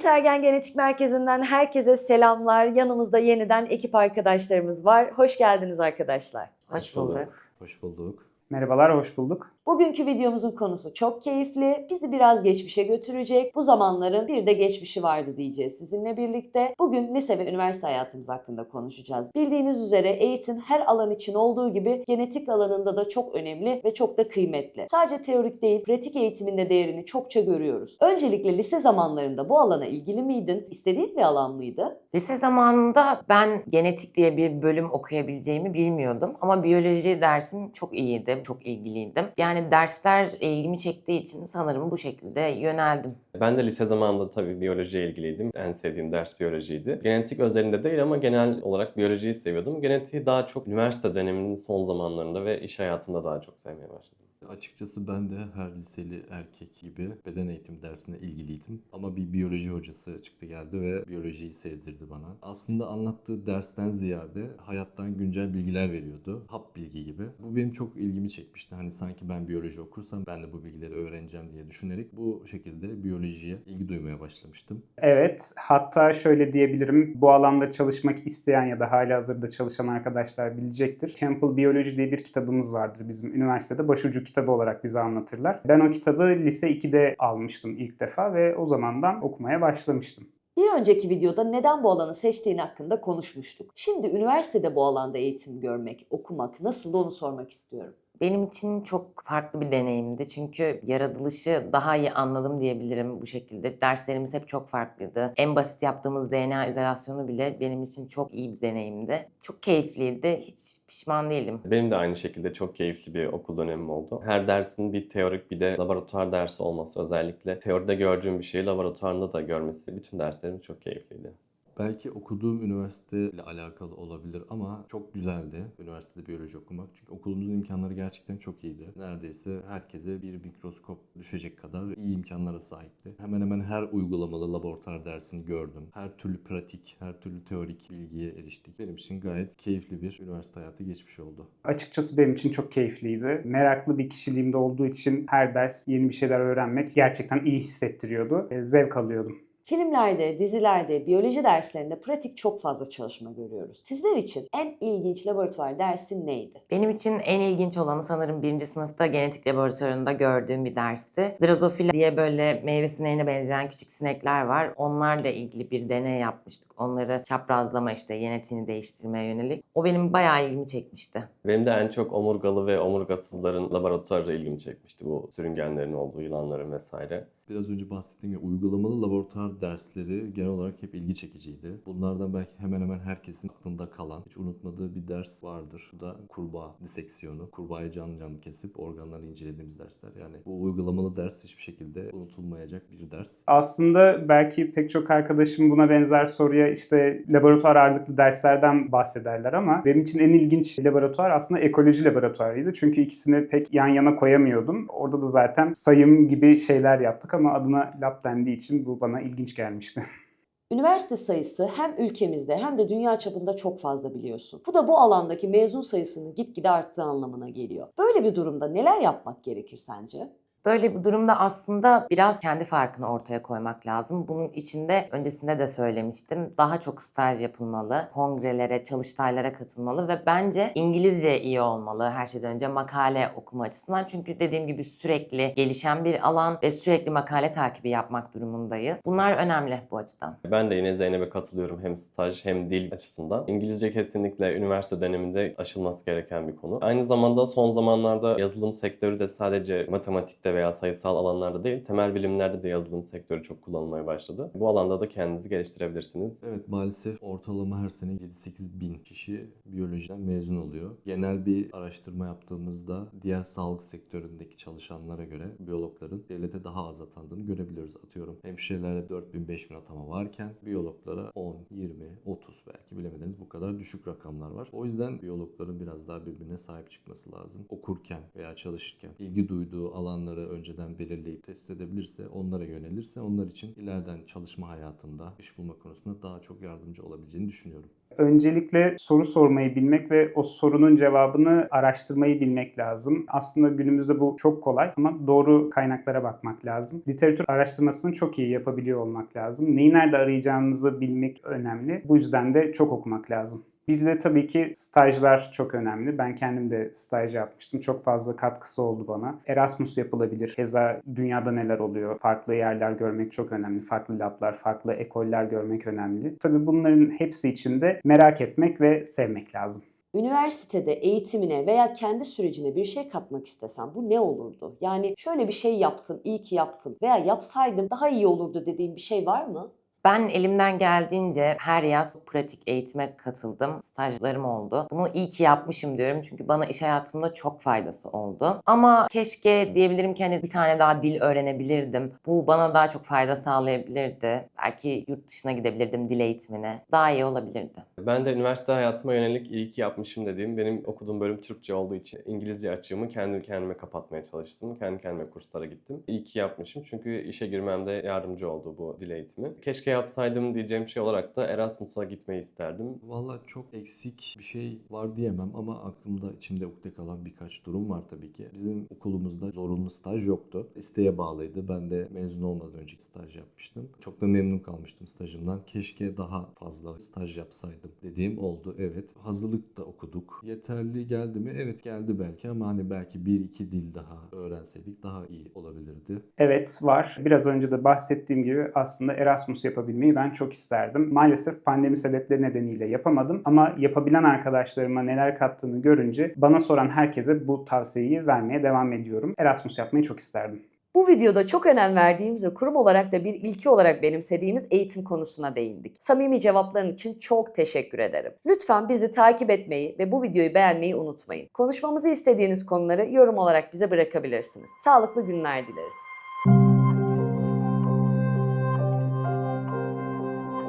Intergen Genetik Merkezi'nden herkese selamlar. Yanımızda yeniden ekip arkadaşlarımız var. Hoş geldiniz arkadaşlar. Hoş bulduk. Hoş bulduk. Merhabalar, hoş bulduk. Bugünkü videomuzun konusu çok keyifli. Bizi biraz geçmişe götürecek. Bu zamanların bir de geçmişi vardı diyeceğiz sizinle birlikte. Bugün lise ve üniversite hayatımız hakkında konuşacağız. Bildiğiniz üzere eğitim her alan için olduğu gibi genetik alanında da çok önemli ve çok da kıymetli. Sadece teorik değil, pratik eğitimin de değerini çokça görüyoruz. Öncelikle lise zamanlarında bu alana ilgili miydin? İstediğin bir alan mıydı? Lise zamanında ben genetik diye bir bölüm okuyabileceğimi bilmiyordum. Ama biyoloji dersim çok iyiydi, çok ilgiliydim. Yani dersler ilgimi çektiği için sanırım bu şekilde yöneldim. Ben de lise zamanında tabii biyolojiye ilgiliydim. En sevdiğim ders biyolojiydi. Genetik özelinde değil ama genel olarak biyolojiyi seviyordum. Genetiği daha çok üniversite döneminin son zamanlarında ve iş hayatında daha çok sevmeye başladım. Açıkçası ben de her liseli erkek gibi beden eğitimi dersine ilgiliydim. Ama bir biyoloji hocası çıktı geldi ve biyolojiyi sevdirdi bana. Aslında anlattığı dersten ziyade hayattan güncel bilgiler veriyordu. Hap bilgi gibi. Bu benim çok ilgimi çekmişti. Hani sanki ben biyoloji okursam ben de bu bilgileri öğreneceğim diye düşünerek bu şekilde biyolojiye ilgi duymaya başlamıştım. Evet, hatta şöyle diyebilirim. Bu alanda çalışmak isteyen ya da hali hazırda çalışan arkadaşlar bilecektir. Campbell Biyoloji diye bir kitabımız vardır bizim üniversitede. Başucu kitabı olarak bize anlatırlar. Ben o kitabı lise 2'de almıştım ilk defa ve o zamandan okumaya başlamıştım. Bir önceki videoda neden bu alanı seçtiğin hakkında konuşmuştuk. Şimdi üniversitede bu alanda eğitim görmek, okumak nasıl onu sormak istiyorum. Benim için çok farklı bir deneyimdi. Çünkü yaratılışı daha iyi anladım diyebilirim bu şekilde. Derslerimiz hep çok farklıydı. En basit yaptığımız DNA izolasyonu bile benim için çok iyi bir deneyimdi. Çok keyifliydi. Hiç pişman değilim. Benim de aynı şekilde çok keyifli bir okul dönemim oldu. Her dersin bir teorik bir de laboratuvar dersi olması özellikle teoride gördüğüm bir şeyi laboratuvarında da görmesi bütün derslerim çok keyifliydi. Belki okuduğum üniversiteyle alakalı olabilir ama çok güzeldi üniversitede biyoloji okumak. Çünkü okulumuzun imkanları gerçekten çok iyiydi. Neredeyse herkese bir mikroskop düşecek kadar iyi imkanlara sahipti. Hemen hemen her uygulamalı laboratuvar dersini gördüm. Her türlü pratik, her türlü teorik bilgiye eriştik. Benim için gayet keyifli bir üniversite hayatı geçmiş oldu. Açıkçası benim için çok keyifliydi. Meraklı bir kişiliğimde olduğu için her ders yeni bir şeyler öğrenmek gerçekten iyi hissettiriyordu. E, Zevk alıyordum. Filmlerde, dizilerde, biyoloji derslerinde pratik çok fazla çalışma görüyoruz. Sizler için en ilginç laboratuvar dersi neydi? Benim için en ilginç olanı sanırım birinci sınıfta genetik laboratuvarında gördüğüm bir dersti. Drosofila diye böyle meyve sineğine benzeyen küçük sinekler var. Onlarla ilgili bir deney yapmıştık. Onları çaprazlama işte genetiğini değiştirmeye yönelik. O benim bayağı ilgimi çekmişti. Benim de en çok omurgalı ve omurgasızların laboratuvarı ilgimi çekmişti. Bu sürüngenlerin olduğu yılanların vesaire. Biraz önce bahsettiğim gibi uygulamalı laboratuvar dersleri genel olarak hep ilgi çekiciydi. Bunlardan belki hemen hemen herkesin aklında kalan, hiç unutmadığı bir ders vardır. Bu da kurbağa diseksiyonu. Kurbağayı canlı canlı kesip organlarını incelediğimiz dersler. Yani bu uygulamalı ders hiçbir şekilde unutulmayacak bir ders. Aslında belki pek çok arkadaşım buna benzer soruya işte laboratuvar ağırlıklı derslerden bahsederler ama benim için en ilginç laboratuvar aslında ekoloji laboratuvarıydı. Çünkü ikisini pek yan yana koyamıyordum. Orada da zaten sayım gibi şeyler yaptık ama adına lab dendiği için bu bana ilginç gelmişti. Üniversite sayısı hem ülkemizde hem de dünya çapında çok fazla biliyorsun. Bu da bu alandaki mezun sayısının gitgide arttığı anlamına geliyor. Böyle bir durumda neler yapmak gerekir sence? Böyle bir durumda aslında biraz kendi farkını ortaya koymak lazım. Bunun içinde öncesinde de söylemiştim. Daha çok staj yapılmalı, kongrelere, çalıştaylara katılmalı ve bence İngilizce iyi olmalı her şeyden önce makale okuma açısından. Çünkü dediğim gibi sürekli gelişen bir alan ve sürekli makale takibi yapmak durumundayız. Bunlar önemli bu açıdan. Ben de yine Zeynep'e katılıyorum hem staj hem dil açısından. İngilizce kesinlikle üniversite döneminde aşılması gereken bir konu. Aynı zamanda son zamanlarda yazılım sektörü de sadece matematikte veya sayısal alanlarda değil, temel bilimlerde de yazılım sektörü çok kullanılmaya başladı. Bu alanda da kendinizi geliştirebilirsiniz. Evet maalesef ortalama her sene 7-8 bin kişi biyolojiden mezun oluyor. Genel bir araştırma yaptığımızda diğer sağlık sektöründeki çalışanlara göre biyologların devlete daha az atandığını görebiliyoruz. Atıyorum hemşirelere 4 bin 5 bin atama varken biyologlara 10, 20, 30 belki bilemediniz bu kadar düşük rakamlar var. O yüzden biyologların biraz daha birbirine sahip çıkması lazım. Okurken veya çalışırken ilgi duyduğu alanları konuları önceden belirleyip tespit edebilirse, onlara yönelirse onlar için ileriden çalışma hayatında iş bulma konusunda daha çok yardımcı olabileceğini düşünüyorum. Öncelikle soru sormayı bilmek ve o sorunun cevabını araştırmayı bilmek lazım. Aslında günümüzde bu çok kolay ama doğru kaynaklara bakmak lazım. Literatür araştırmasını çok iyi yapabiliyor olmak lazım. Neyi nerede arayacağınızı bilmek önemli. Bu yüzden de çok okumak lazım. Bir de tabii ki stajlar çok önemli. Ben kendim de staj yapmıştım. Çok fazla katkısı oldu bana. Erasmus yapılabilir. Keza dünyada neler oluyor? Farklı yerler görmek çok önemli. Farklı lablar, farklı ekoller görmek önemli. Tabii bunların hepsi için de merak etmek ve sevmek lazım. Üniversitede eğitimine veya kendi sürecine bir şey katmak istesen bu ne olurdu? Yani şöyle bir şey yaptım, iyi ki yaptım veya yapsaydım daha iyi olurdu dediğin bir şey var mı? Ben elimden geldiğince her yaz pratik eğitime katıldım. Stajlarım oldu. Bunu iyi ki yapmışım diyorum çünkü bana iş hayatımda çok faydası oldu. Ama keşke diyebilirim ki hani bir tane daha dil öğrenebilirdim. Bu bana daha çok fayda sağlayabilirdi. Belki yurt dışına gidebilirdim dil eğitimine. Daha iyi olabilirdi. Ben de üniversite hayatıma yönelik iyi ki yapmışım dediğim benim okuduğum bölüm Türkçe olduğu için İngilizce açığımı kendi kendime kapatmaya çalıştım. Kendi kendime kurslara gittim. İyi ki yapmışım çünkü işe girmemde yardımcı oldu bu dil eğitimi. Keşke yapsaydım diyeceğim şey olarak da Erasmus'a gitmeyi isterdim. Valla çok eksik bir şey var diyemem ama aklımda içimde ukde kalan birkaç durum var tabii ki. Bizim okulumuzda zorunlu staj yoktu. İsteğe bağlıydı. Ben de mezun olmadan önce staj yapmıştım. Çok da memnun kalmıştım stajımdan. Keşke daha fazla staj yapsaydım dediğim oldu. Evet. Hazırlık da okuduk. Yeterli geldi mi? Evet geldi belki ama hani belki bir iki dil daha öğrenseydik daha iyi olabilirdi. Evet var. Biraz önce de bahsettiğim gibi aslında Erasmus yapabilmeyi ben çok isterdim. Maalesef pandemi sebepleri nedeniyle yapamadım ama yapabilen arkadaşlarıma neler kattığını görünce bana soran herkese bu tavsiyeyi vermeye devam ediyorum. Erasmus yapmayı çok isterdim. Bu videoda çok önem verdiğimiz ve kurum olarak da bir ilki olarak benimsediğimiz eğitim konusuna değindik. Samimi cevapların için çok teşekkür ederim. Lütfen bizi takip etmeyi ve bu videoyu beğenmeyi unutmayın. Konuşmamızı istediğiniz konuları yorum olarak bize bırakabilirsiniz. Sağlıklı günler dileriz.